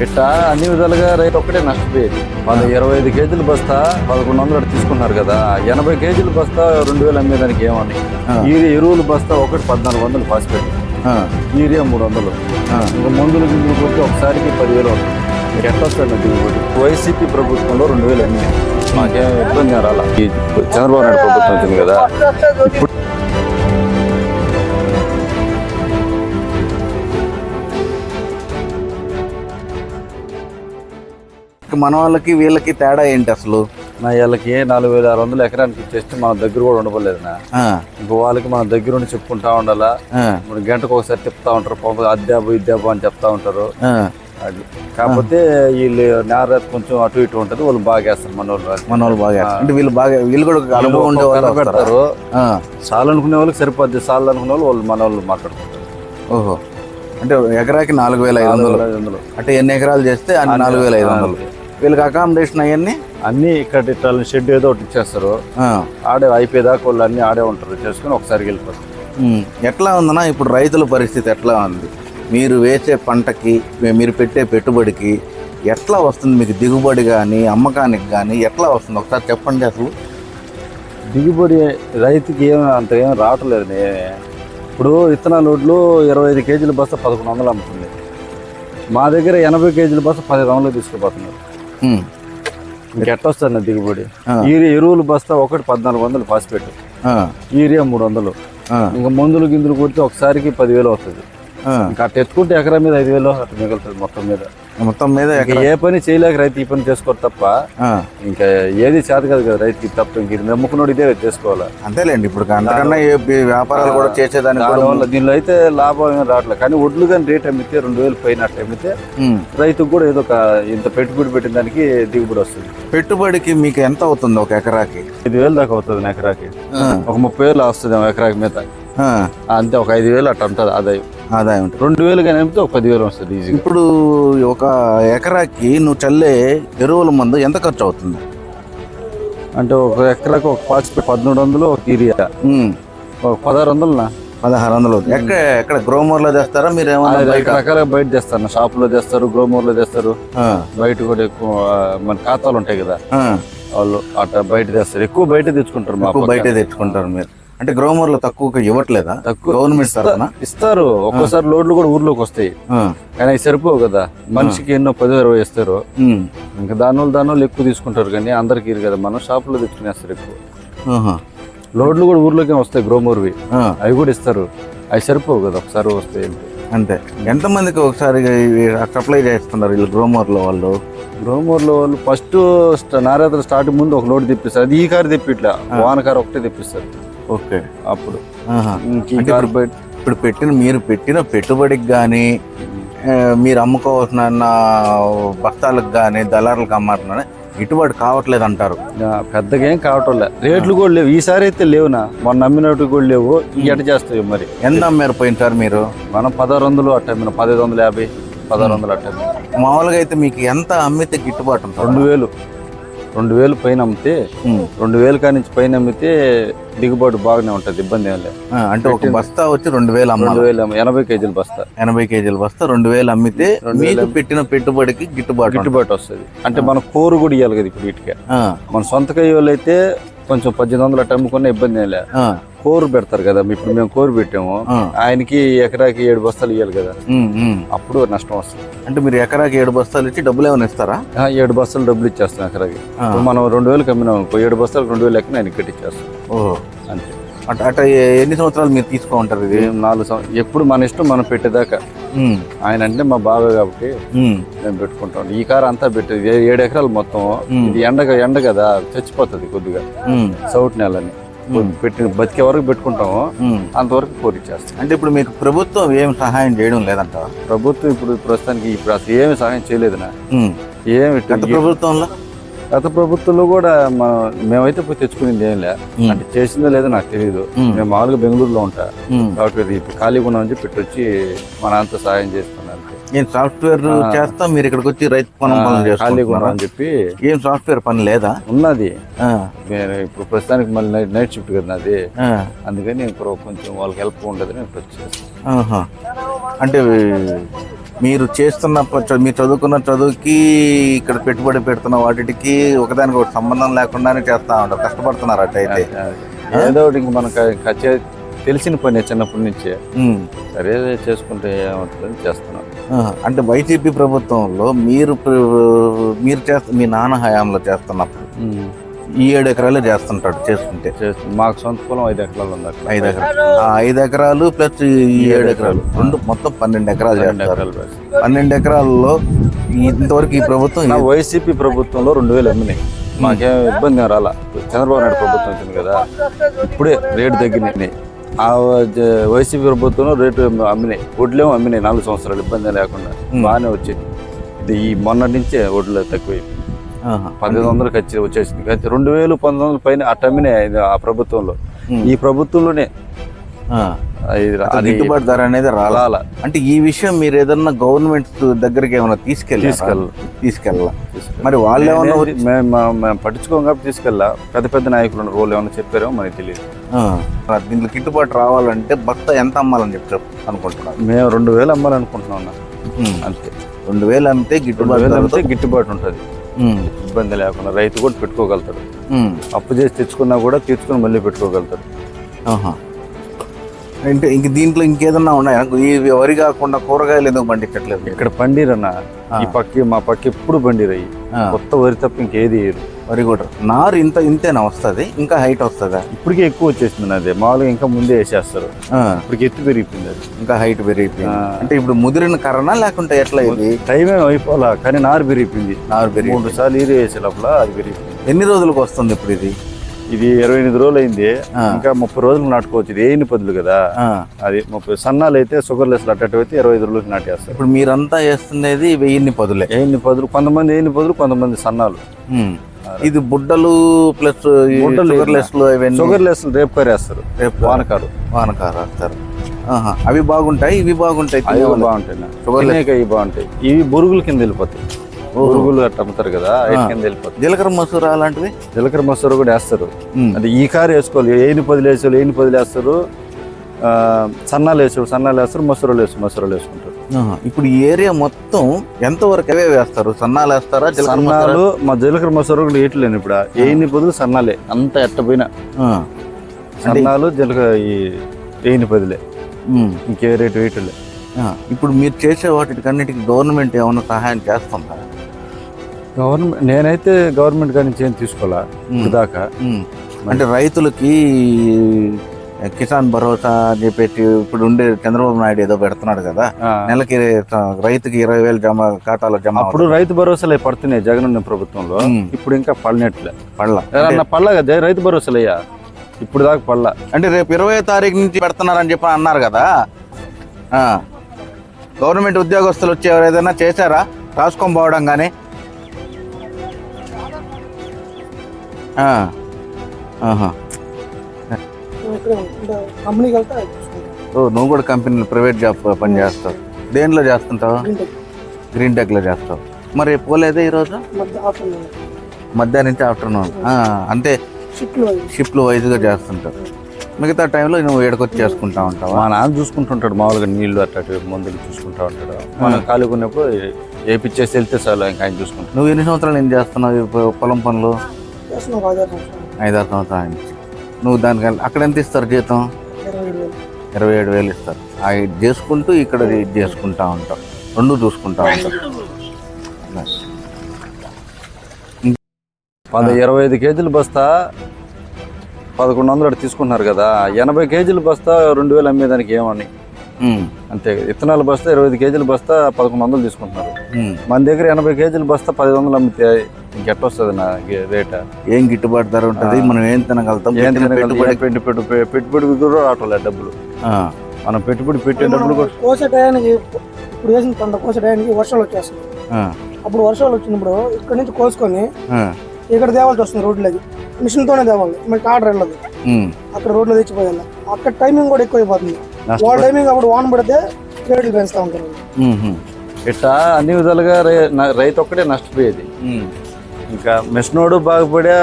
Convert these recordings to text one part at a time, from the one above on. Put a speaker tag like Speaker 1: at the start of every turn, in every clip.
Speaker 1: ఇట్టా అన్ని విధాలుగా రైతు ఒక్కటే నష్టపోయేది వాళ్ళు ఇరవై ఐదు కేజీలు బస్తా పదకొండు వందలు తీసుకున్నారు కదా ఎనభై కేజీలు బస్తా రెండు వేలు అమ్మేదానికి ఏమని? ఈ ఎరువులు బస్తా ఒకటి పద్నాలుగు వందలు ఫాస్ఫేట్.
Speaker 2: ఆ,
Speaker 1: యూరియా మూడు వందలు.
Speaker 2: ఆ.
Speaker 1: ఇంకా మందులు గిందులు కొట్టి ఒకసారికి పదివేలు అవుతుంది. మీకు ఎట్లా వస్తుంది దిగుబడి వైసీపీ ప్రభుత్వంలో రెండు వేలు అన్ని మాకేం ఇబ్బంది రాలా? ఈ చంద్రబాబు నాయుడు ప్రభుత్వం వచ్చింది కదా.
Speaker 2: మన వాళ్ళకి వీళ్ళకి తేడా ఏంటి అసలు?
Speaker 1: నా వీళ్ళకి నాలుగు వేల ఆరు వందలు ఎకరానికి ఇచ్చేస్తే మన దగ్గర కూడా ఉండబోలేదు నా. ఇంకో వాళ్ళకి మన దగ్గర ఉండి చెప్పుకుంటా ఉండాలా? ఇప్పుడు గంటకు ఒకసారి తిప్పుతా ఉంటారు పాపం అద్దాబు ఇద్దాబు అని చెప్తా ఉంటారు. అది. కాకపోతే వీళ్ళు నేర కొంచెం అటు ఇటు ఉంటుంది వాళ్ళు బాగా వేస్తారు మన వాళ్ళు
Speaker 2: మన వాళ్ళు బాగా. అంటే వీళ్ళు బాగా వీళ్ళు కూడా అనుభవం ఉండే వాళ్ళు?
Speaker 1: పెడతారు చాలు అనుకునే వాళ్ళకి సరిపోద్ది చాలు అనుకునే వాళ్ళు వాళ్ళు మన వాళ్ళు మాట్లాడుకుంటారు.
Speaker 2: ఓహో. అంటే ఎకరాకి నాలుగు వేల ఐదు వందలు.
Speaker 1: ఐదు వందలు.
Speaker 2: అంటే ఎన్ని ఎకరాలు చేస్తే అన్ని నాలుగు వేల ఐదు వందలు. వీళ్ళకి అకామిడేషన్ అవన్నీ?
Speaker 1: అన్ని ఇక్కడ ఇట్లా షెడ్ ఏదో ఒకటి ఇచ్చేస్తారు. ఆడే అయిపోయేదాకా వాళ్ళు అన్ని ఆడే ఉంటారు. చేసుకుని ఒకసారి వెళ్ళిపోతారు.
Speaker 2: ఎట్లా ఉందన్నా ఇప్పుడు రైతుల పరిస్థితి ఎట్లా ఉంది? మీరు వేసే పంటకి మీరు పెట్టే పెట్టుబడికి ఎట్లా వస్తుంది? మీకు దిగుబడి కానీ అమ్మకానికి కానీ ఎట్లా వస్తుంది? ఒకసారి చెప్పండి అసలు.
Speaker 1: దిగుబడి రైతుకి ఏం అంత ఏం రావట్లేదు ఇప్పుడు విత్తనాల లోడ్లు ఇరవై ఐదు కేజీల బస్తా పదకొండు వందలు అమ్ముతుంది. మా దగ్గర ఎనభై కేజీల బస్తా పదిహేను వందలు తీసుకుపోతున్నారు.
Speaker 2: ఉమ్.
Speaker 1: ఇంకెట్ట వస్తుంది నా దిగుబడి. యూరియా ఎరువులు బస్తా ఒకటి పద్నాలుగు వందలు ఫాస్ఫేట్. యూరియా మూడు వందలు ఇంకా మందులు గిందులు కొడితే ఒకసారికి పదివేలు అవుతుంది. ఇంకా అట్ట ఎత్తుకుంటే ఎకరా మీద ఐదు వేలు అట్లా మిగులుతుంది మొత్తం మీద.
Speaker 2: మొత్తం మీద
Speaker 1: ఏ పని చేయలేక రైతు ఈ పని చేసుకోరు తప్ప. ఇంకా ఏది చేత కాదు కదా రైతుకి తప్ప ఇంక ఇది నమ్ముకున్నాడు ఇదే చేసుకోవాలి.
Speaker 2: అంతేలేండి ఇప్పుడు అంతకన్నా వ్యాపారాలు కూడా చేసేదానికి కూడా
Speaker 1: దానివల్ల దీనిలో అయితే లాభం ఏం రావట్లేదు. కానీ ఒడ్లు కానీ రేట్ అమ్మితే రెండు వేలు పైన అమ్మితే. రైతుకు కూడా ఏదో ఒక ఇంత పెట్టుబడి పెట్టిన దానికి దిగుబడి వస్తుంది.
Speaker 2: పెట్టుబడికి మీకు ఎంత అవుతుంది ఒక ఎకరాకి?
Speaker 1: ఐదు వేలు దాకా అవుతుంది ఎకరాకి. ఒక ముప్పై వేలు వస్తుంది ఏమో ఎకరాకి మీద. అంతే ఒక ఐదు వేలు అట్లా ఉంటుంది ఆదాయం.
Speaker 2: ఆదాయం ఉంటుంది.
Speaker 1: రెండు వేలు కానీ అమ్మితే ఒక పదివేలు వస్తుంది ఈజీగా
Speaker 2: ఇప్పుడు ఒక ఎకరాకి నువ్వు చల్లే ఎరువుల మందు ఎంత ఖర్చు అవుతుంది?
Speaker 1: అంటే ఒక ఎకరాకి ఒక పాచి పదమూడు వందలు ఒక యూరియా. ఒక పదహారు వందలు
Speaker 2: పదహారు వందలు అవుతుంది. ఎక్కడ ఎక్కడ గ్రోమర్లో తెస్తారా? మీరు ఏమన్నా బయట?
Speaker 1: బయట తెస్తారు. షాపులో తెస్తారు గ్రోమూర్లో తెస్తారు.
Speaker 2: ఆ,
Speaker 1: బయట కూడా ఎక్కువ మన ఖాతాలు ఉంటాయి కదా. వాళ్ళు అట్లా బయట తెస్తారు. ఎక్కువ బయట తెచ్చుకుంటారు మా
Speaker 2: ఎక్కువ
Speaker 1: పక్క.
Speaker 2: బయటే తెచ్చుకుంటారు మీరు. అంటే గ్రోమర్లో తక్కువ ఇవ్వట్లేదా?
Speaker 1: తక్కువ
Speaker 2: గవర్నమెంట్ తరఫున?
Speaker 1: ఇస్తారు. ఒక్కోసారి లోడ్లు కూడా ఊర్లోకి వస్తాయి. కానీ అవి సరిపోవు కదా. మనిషికి ఎన్నో పది ఇరవై ఇస్తారు. ఇంకా దానివల్ల దానివల్ల ఎక్కువ తీసుకుంటారు కానీ అందరికి కదా. మనం షాపులో తెచ్చుకునేస్తారు ఎక్కువ. లోడ్లు కూడా ఊర్లోకే వస్తాయి గ్రోమూర్వి అవి కూడా ఇస్తారు. అవి సరిపోవు కదా. ఒకసారి వస్తాయి అంటే.
Speaker 2: అంతే. ఎంతమందికి ఒకసారి సప్లై చేస్తున్నారు వీళ్ళు గ్రోమర్లో వాళ్ళు?
Speaker 1: గ్రోమూర్లో వాళ్ళు ఫస్ట్ నారాత్రి స్టార్ట్ ముందు ఒక లోడ్ తెప్పిస్తారు. అది ఈ కారు తెప్పిట్లా. వాన కారు ఒకటే తెప్పిస్తారు.
Speaker 2: ఓకే.
Speaker 1: అప్పుడు.
Speaker 2: ఇప్పుడు పెట్టిన మీరు పెట్టిన పెట్టుబడికి కానీ మీరు అమ్ముకోవాల్సిన బస్తాలకు కానీ దళారులకు అమ్మాలన్నా గిట్టుబాటు కావట్లేదు అంటారు.
Speaker 1: పెద్దగా ఏం కావటం లే రేట్లు కూడా లేవు. ఈసారి అయితే లేవునా? మొన్న నమ్మినట్టు కూడా లేవు. ఎట చేస్తాయి మరి?
Speaker 2: ఎంత అమ్మారు పోయినసారి మీరు?
Speaker 1: మనం పదహారు వందలు అట్ట అమ్మినాం. పదిహేదు వందల యాభై పదహారు వందలు అట్ట.
Speaker 2: మామూలుగా అయితే మీకు ఎంత అమ్మితే గిట్టుబాటు ఉంటుంది?
Speaker 1: రెండు వేలు. రెండు వేలు పైన అమ్మితే. రెండు వేలు కానించి పైన అమ్మితే దిగుబడి బాగానే ఉంటుంది ఇబ్బంది ఏం లేదు.
Speaker 2: అంటే ఒక బస్తా వచ్చి రెండు వేలు
Speaker 1: రెండు వేలు ఎనభై కేజీలు బస్తా.
Speaker 2: ఎనభై కేజీల బస్తా రెండు వేలు అమ్మితే మీకు పెట్టిన పెట్టుబడికి గిట్టుబాటు.
Speaker 1: గిట్టుబాటు వస్తుంది. అంటే మన కోరు కూడా ఇవ్వాలి కదా ఇప్పుడు వీటికి. మన సొంత కయ్యోళ్ళు అయితే కొంచెం పద్దెనిమిది వందలు అట్ట అమ్ముకున్న ఇబ్బంది ఏం లేదు. కోరు పెడతారు కదా ఇప్పుడు మేము కోరు పెట్టాము. ఆయనకి ఎకరాకి ఏడు బస్తాలు ఇవ్వాలి కదా. అప్పుడు నష్టం వస్తుంది.
Speaker 2: అంటే మీరు ఎకరాకి ఏడు బస్తాలు ఇచ్చి డబ్బులు ఏమైనా ఇస్తారా?
Speaker 1: ఏడు బస్తాలు డబ్బులు ఇచ్చేస్తాం ఎకరాకి. మనం రెండు వేలు కమ్మినాం ఏడు బస్తాలు రెండు వేలు లెక్కన ఆయనకి కట్టిచ్చేస్తాం.
Speaker 2: ఓహో.
Speaker 1: అంతే.
Speaker 2: అట అట ఏ- ఎన్ని సంవత్సరాలు మీరు తీసుకో ఉంటారు ఇది
Speaker 1: నాలుగు సంవ- ఎప్పుడు మన ఇష్టం మనం పెట్టేదాకా. ఆయన అంటే మా బాబాయ్ కాబట్టి మేము పెట్టుకుంటాం. ఈ కారు అంతా పెట్టేది. ఏడు ఎకరాలు మొత్తం ఇది ఎండ ఎండ కదా చచ్చిపోతుంది కొద్దిగా. సౌట్ నెలని. పెట్టిన బతికే వరకు పెట్టుకుంటాము. అంతవరకు కోరిచ్చేస్తాం
Speaker 2: అంటే ఇప్పుడు మీకు ప్రభుత్వం ఏం సహాయం చేయడం లేదంట
Speaker 1: ప్రభుత్వం ఇప్పుడు ప్రస్తుతానికి ఇప్పుడు అసలు ఏమి సహాయం చేయలేదు నా. ఏమి
Speaker 2: గత ప్రభుత్వంలో?
Speaker 1: గత ప్రభుత్వంలో కూడా మనం మేమైతే పోయి తెచ్చుకునేది ఏం లే. అంటే చేసిందో లేదో నాకు తెలియదు
Speaker 2: మ్మ్.
Speaker 1: మేము మామూలుగా బెంగళూరులో ఉంటా. కాబట్టి ఇప్పుడు ఖాళీగా ఉన్నామని చెప్పి పెట్టొచ్చి మా నాన్నతో సహాయం చేస్తున్నాను
Speaker 2: నేను సాఫ్ట్వేర్ చేస్తా మీరు ఇక్కడికి వచ్చి రైతు పనులు పనులు
Speaker 1: ఖాళీగా
Speaker 2: చేసుకుంటున్నారా?
Speaker 1: ఉన్నామని చెప్పి.
Speaker 2: ఏం సాఫ్ట్వేర్ పని లేదా?
Speaker 1: ఉన్నది. ఇప్పుడు ప్రస్తుతానికి మళ్ళీ నైట్ నైట్ షిఫ్ట్ కదా
Speaker 2: ఆ,
Speaker 1: అందుకని ఇప్పుడు కొంచెం వాళ్ళకి హెల్ప్ ఉండదు నేను.
Speaker 2: అంటే మీరు చేస్తున్న మీరు చదువుకున్న చదువుకి ఇక్కడ పెట్టుబడి పెడుతున్న వాటికి ఒకదానికి ఒకటి సంబంధం లేకుండానే చేస్తా ఉంటారు. కష్టపడుతున్నారు అట్టయితే
Speaker 1: ఏదో ఒకటి ఇంక మనకు తెలిసిన పని చిన్నప్పటి నుంచే. సరే చేసుకుంటే ఏమవుతుందని చేస్తున్నాం.
Speaker 2: అంటే వైసీపీ ప్రభుత్వంలో మీరు మీరు చేస్త మీ నాన్న హయాంలో చేస్తున్నప్పుడు ఈ ఏడు ఎకరాలు చేస్తుంటాడు చేసుకుంటే
Speaker 1: మాకు సొంత పొలం ఐదు ఎకరాలు ఉంది
Speaker 2: ఐదు ఎకరాలు. ఆ ఐదు ఎకరాలు ప్లస్ ఈ ఏడు ఎకరాలు. రెండు మొత్తం పన్నెండు ఎకరాలు చేస్తారు.
Speaker 1: ఎకరాలు.
Speaker 2: పన్నెండు ఎకరాల్లో ఇంతవరకు ఈ ప్రభుత్వం
Speaker 1: వైసీపీ ప్రభుత్వంలో రెండు వేలు అమ్మినాయి మాకేం ఇబ్బంది రాలా? చంద్రబాబు నాయుడు ప్రభుత్వం వచ్చింది కదా. ఇప్పుడే రేటు తగ్గినాయి ఆ వైసీపీ ప్రభుత్వంలో రేటు అమ్మినాయి. వడ్లేమో అమ్మినాయి. నాలుగు సంవత్సరాలు ఇబ్బంది లేకుండా. బాగానే వచ్చింది ఇది ఈ మొన్నటి నుంచే వడ్లు తక్కువ.
Speaker 2: ఆహా.
Speaker 1: పద్దెనిమిది వందలకు వచ్చి వచ్చేసింది. కానీ రెండు వేలు పంతొమ్మిది వందల పైన అట్ట అమ్మినాయి ఇది ఆ ప్రభుత్వంలో. ఈ ప్రభుత్వంలోనే
Speaker 2: గిట్టుబాటు ధర అనేది రాలా?
Speaker 1: రాలా.
Speaker 2: అంటే ఈ విషయం మీరు ఏదన్నా గవర్నమెంట్ దగ్గరికి ఏమైనా తీసుకెళ్ళి.
Speaker 1: తీసుకెళ్ళ.
Speaker 2: తీసుకెళ్ళాల మరి వాళ్ళు ఏమన్నా
Speaker 1: మేము పట్టించుకోం కాబట్టి తీసుకెళ్ళా. పెద్ద పెద్ద నాయకులు వాళ్ళు ఏమైనా చెప్పారో మనకి తెలియదు.
Speaker 2: దీంట్లో గిట్టుబాటు రావాలంటే బత్త ఎంత అమ్మాలని చెప్పి చెప్- అనుకుంటున్నారు?
Speaker 1: మేము రెండు వేలు అమ్మాలనుకుంటున్నాం. అంతే.
Speaker 2: రెండు వేలు అంతే
Speaker 1: రెండు
Speaker 2: గిట్టుబాటు
Speaker 1: అమ్మితే గిట్టుబాటు ఉంటుంది. ఇబ్బంది లేకుండా రైతు కూడా పెట్టుకోగలుగుతాడు. అప్పు చేసి తెచ్చుకున్నా కూడా తీర్చుకుని మళ్ళీ పెట్టుకోగలుగుతాడు.
Speaker 2: అంటే ఇంక దీంట్లో ఇంకేదన్నా ఉన్నాయా? ఈ వరి కాకుండా కూరగాయలు ఎందుకు పండించట్లేదు?
Speaker 1: ఇక్కడ పండిరన్న. ఈ పక్క మా పక్క ఎప్పుడు పండిరయ్యి. కొత్త వరి తప్ప ఇంకేది వేయరు.
Speaker 2: వరి కూడా. నారు ఇంత ఇంతేనా వస్తుంది? ఇంకా హైట్ వస్తుందా?
Speaker 1: ఇప్పటికే ఎక్కువ వచ్చేసింది అదే మామూలుగా ఇంకా ముందే వేసేస్తారు. ఇప్పటికి ఎత్తు పెరిగిపోయింది అది.
Speaker 2: ఇంకా హైట్ పెరిగిపోయింది. అంటే ఇప్పుడు ముదిరిన కరణ లేకుంటే ఎట్లా ఇది?
Speaker 1: టైం ఏం అయిపోవాలా కానీ నారు పెరిగిపోయింది.
Speaker 2: నారు పెరిగి
Speaker 1: మూడు సార్లు ఈరు వేసే లోపల అది పెరిగిపోయింది.
Speaker 2: ఎన్ని రోజులకు వస్తుంది ఇప్పుడు ఇది?
Speaker 1: ఇది ఇరవై ఎనిమిది రోజులు అయింది. ఇంకా ముప్పై రోజులు నాటుకోవచ్చు. ఇది ఏని పదులు కదా. అది ముప్పై సన్నాలు అయితే షుగర్ లెస్ అట్టట్టు అయితే ఇరవై ఐదు రోజులకి నాటేస్తారు.
Speaker 2: ఇప్పుడు మీరంతా వేస్తున్నది వెయ్యిన్ని పదులే
Speaker 1: ఏని పదులు కొంతమంది ఏని పదులు కొంతమంది సన్నాలు.
Speaker 2: ఇది బుడ్డలు plus sugar less
Speaker 1: sugar less రేపు కరేస్తారు.
Speaker 2: రేపు
Speaker 1: వానకారు
Speaker 2: వానకారు వేస్తారు. అవి బాగుంటాయి ఇవి బాగుంటాయి
Speaker 1: అవి. బాగుంటాయి.
Speaker 2: less.
Speaker 1: తినేకి అవి బాగుంటాయి. ఇవి బురుగుల కింద వెళ్ళిపోతాయి. బురుగులు అట్ట అమ్ముతారు కదా కింద
Speaker 2: జీలకర్ర మసూర అలాంటివి
Speaker 1: జీలకర్ర మసూర కూడా వేస్తారు. అది ఈ కారు వేసుకోవాలి ఏని పదులు వేసేవాళ్ళు ఏని పదులు వేస్తారు సన్నాలు వేసేవాళ్ళు సన్నాలు వేస్తారు మసూరలు వేస్తారు మసూరలు వేసుకుంటారు.
Speaker 2: ఇప్పుడు ఈ ఏరియా మొత్తం ఎంత వరకు అవే వేస్తారు సన్నాలు వేస్తారా?
Speaker 1: సన్నాలు మా జీలకర్ర మసూర కూడా వేయట్లేను ఇప్పుడు ఏని బదులు సన్నాలే అంత ఎట్టపోయినా. సన్నాలు జీలకర్ర ఈ ఏని పదిలే. ఇంకే రేటు వేయట్లే
Speaker 2: ఆ. ఇప్పుడు మీరు చేసే వాటికన్నిటికి గవర్నమెంట్ ఏమైనా సహాయం చేస్తుందా
Speaker 1: గవర్నమెంట్ నేనైతే గవర్నమెంట్ గారి నుంచి ఏం తీసుకోవాలా? ఇప్పుడు దాకా.
Speaker 2: అంటే రైతులకి కిసాన్ భరోసా అని చెప్పేసి ఇప్పుడు ఉండే చంద్రబాబు నాయుడు ఏదో పెడుతున్నాడు కదా నెలకి రైతుకి ఇరవై వేలు జమ ఖాతాలో జమ
Speaker 1: అప్పుడు రైతు భరోసాలు పడుతున్నాయి జగన్ ఉన్న ప్రభుత్వంలో. ఇప్పుడు ఇంకా పడినట్లే.
Speaker 2: పళ్ళ
Speaker 1: పళ్ళ కదా? రైతు భరోసాలు అయ్యా ఇప్పుడు దాకా పళ్ళ
Speaker 2: అంటే రేపు ఇరవై తారీఖు నుంచి పెడుతున్నారని చెప్పి అన్నారు కదా. గవర్నమెంట్ ఉద్యోగస్తులు వచ్చి ఎవరు ఏదైనా చేశారా? రాసుకొని పోవడం కానీ ఓ నువ్వు కూడా కంపెనీలో ప్రైవేట్ జాబ్ పని చేస్తావు. దేంట్లో చేస్తుంటావు? గ్రీన్ టెక్లో చేస్తావు. మరి పోలేదే ఈరోజు? మధ్యాహ్నం నుంచి ఆఫ్టర్నూన్ అంటే
Speaker 3: షిఫ్ట్లు
Speaker 2: వైజ్గా చేస్తుంటావు మిగతా టైంలో నువ్వు ఏడుకొచ్చి చేసుకుంటా ఉంటావా?
Speaker 1: మా నాన్న చూసుకుంటుంటాడు మామూలుగా నీళ్ళు అట్ట మందులు చూసుకుంటా ఉంటాడు. మనం ఖాళీగా ఉన్నప్పుడు ఏపిచ్చేసి వెళ్తే చాలు ఇంకా ఆయన చూసుకుంటాం
Speaker 2: నువ్వు ఎన్ని సంవత్సరాలు ఏం చేస్తున్నావు పొలం పనులు?
Speaker 3: చేస్తున్నాం ఒక ఐదారు సంవత్సరాలు.
Speaker 2: ఐదారు సంవత్సరాల నుంచి నువ్వు దానికి అక్కడ ఎంత ఇస్తారు జీతం?
Speaker 3: ఇరవై ఏడు వేలు.
Speaker 2: ఇస్తారు. ఆ ఇది చేసుకుంటూ ఇక్కడ ఇది చేసుకుంటా ఉంటావు. రెండు చూసుకుంటా ఉంటావు.
Speaker 1: పద ఇరవై ఐదు కేజీల బస్తా పదకొండు వందలు అటు తీసుకుంటున్నారు కదా. ఎనభై కేజీల బస్తా రెండు వేలు అమ్మేదానికి ఏమని?
Speaker 2: ఉమ్,
Speaker 1: అంతే. ఇత్తనాల బస్తా ఇరవై ఐదు కేజీల బస్తా పదకొండు వందలు తీసుకుంటున్నారు.
Speaker 2: ఉమ్.
Speaker 1: మన దగ్గర ఎనభై కేజీల బస్తా పది వందలు అమ్మితే ఇంకెట్ట వస్తుంది నా రేట?
Speaker 2: ఏం గిట్టుబాటు ధర ఉంటుంది? మనం ఏం తినగలుగుతాం?
Speaker 1: ఏం?
Speaker 2: పెట్టుబడి
Speaker 1: పెట్టుబడి కూడా రావట్లేదు డబ్బులు.
Speaker 2: ఆ,
Speaker 1: మనం పెట్టుబడి పెట్టే డబ్బులు
Speaker 3: కోసే టయానికి ఇప్పుడు వేసిన పంట కోసే టయానికి వర్షాలు వచ్చేస్తున్నాయి.
Speaker 2: ఆ,
Speaker 3: అప్పుడు వర్షాలు వచ్చినప్పుడు ఇక్కడ నుంచి కోసుకొని ఇక్కడ తేవాల్సి వస్తుంది రోడ్లకి మిషన్తోనే తేవాలి. మనకి ఆర్డర్ వెళ్ళదు. అక్కడ రోడ్లో తెచ్చిపోయాలి. అక్కడ టైమింగ్ కూడా ఎక్కువైపోతుంది. వాళ్ళ టైమింగ్ అప్పుడు వాన పడితే రేట్లు పెంచుతూ ఉంటారు.
Speaker 1: ఇట్లా అన్ని విధాలుగా రైతు ఒక్కటే నష్టపోయేది. ఇంకా మెషినోడు బాగుపడా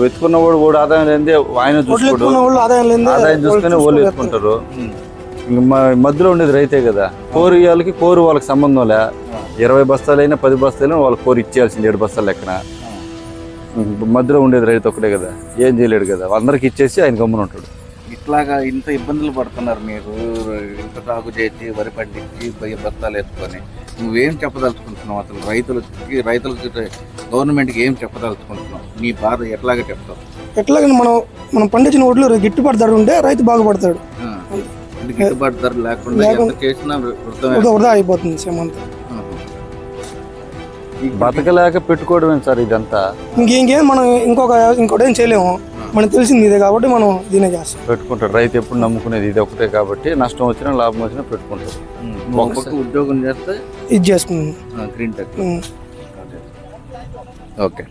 Speaker 1: వెతుకున్నవాడు కూడా ఆదాయం లేనిదే ఆయన చూసుకోడు.
Speaker 3: ఆదాయం
Speaker 1: చూసుకొని వాళ్ళు ఎత్తుకుంటారు. మధ్యలో ఉండేది రైతే కదా. కోరు వాళ్ళకి కోరు వాళ్ళకి సంబంధం లే. ఇరవై బస్తాలైనా పది బస్తాలైనా వాళ్ళకి కోరు ఇచ్చేయాల్సింది ఏడు బస్తాలు లెక్కన. మధ్యలో ఉండేది రైతు ఒకటే కదా. ఏం చేయలేడు కదా. అందరికి ఇచ్చేసి ఆయన గమ్మున ఉంటాడు.
Speaker 2: ఇట్లాగా ఇంత ఇబ్బందులు పడుతున్నారు మీరు. ఇంత సాగు చేసి వరి పండించి బస్తాలు వేసుకొని నువ్వేం చెప్పదలుచుకుంటున్నావు? అసలు రైతులకి రైతులకి గవర్నమెంట్కి ఏం చెప్పదలుచుకుంటున్నావు? నీ బాధ ఎట్లాగా చెప్తావు?
Speaker 3: ఎట్లాగని మనం మనం పండించిన ఒడ్లు గిట్టుబాటు ధర ఉంటే రైతు బాగుపడతాడు.
Speaker 2: గిట్టుబాటు ధర లేకుండా ఎంత చేసినా వృద్ధమే.
Speaker 3: వృధా వృధా అయిపోతుంది సేమంతా.
Speaker 1: బతకలేక పెట్టుకోవడమే సార్ ఇదంతా?
Speaker 3: ఇంకేం మనం ఇంకొక ఇంకోటి ఏం చేయలేము. మనకు తెలిసింది ఇదే కాబట్టి మనం దీనే చేస్తాం.
Speaker 1: పెట్టుకుంటాడు రైతు ఎప్పుడు నమ్ముకునేది ఇది ఒకటే కాబట్టి నష్టం వచ్చినా లాభం వచ్చినా పెట్టుకుంటాడు
Speaker 2: ఉద్యోగం చేస్తే
Speaker 3: ఇది చేసుకున్నాం
Speaker 2: గ్రీన్ టెక్. ఓకే.